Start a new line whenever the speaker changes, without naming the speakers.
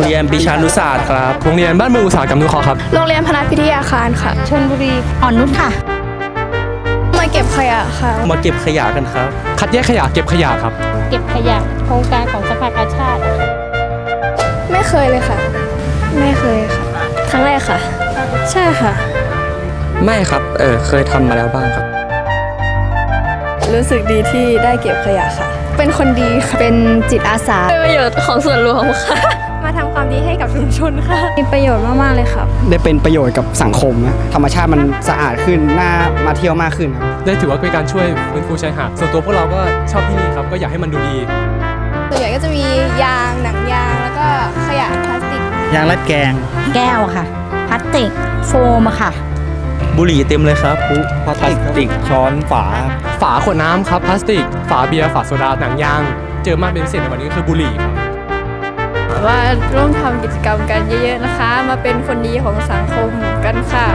เรียนปิชานุศาสตร์ครับ
โรงเรียนบ้านเมืองอุตสาหกรรมนุเคราะห์ครับ
โรงเรียนพนัสพิทยาคารค่ะ
ชนบุรีอ่อนนุชค่ะ
มาเก็บขยะค่ะ
มาเก็บขยะกันครับ
คัดแยกขยะเก็บขยะครับ
เก็บขยะโครงการของสภากาชาติ
ไม่เคยเลยค่ะ ไม่เคยค่ะ ครั้งแรกค่ะ ใช่ค่ะ
ไม่ครับ เออเคยทำมาแล้วบ้างครับ
รู้สึกดีที่ได้เก็บขยะค่ะ เป็นคนดีค่ะเป็นจิตอาสาประโยชน์ของส่วนรวมค่ะมา ทำความดีให้กับชุมชนค่ะ มีประโยชน์มากๆเลยค่ะ
ได้เป็นประโยชน์กับสังคมนะธรรมชาติมันสะอาดขึ้นน่ามาเที่ยวมากขึ้นครับ
ได้ถือว่าเป็นการช่วยฟื้นฟูชายหาดส่วนตัวพวกเราก็ชอบที่นี่ครับก็อยากให้มันดูดี
ส่วนใหญ่ก็จะมียางหนังยางแล้วก็ขยะพลาสติก
ยางรัดแกง
แก้วค่ะพลาสติกโฟมอะค่ะ
บุหรี่เต็มเลยครับพลาสติกช้อนฝา
ฝาขวดน้ำครับพลาสติก ฝาเบียร์ฝาโซดาหนังยาง เจอมากเป็นพิเศษในวันนี้ก็คือบุหรี่ครับ
ว่าร่วมทำกิจกรรมกันเยอะๆนะคะ มาเป็นคนดีของสังคมกันค่ะ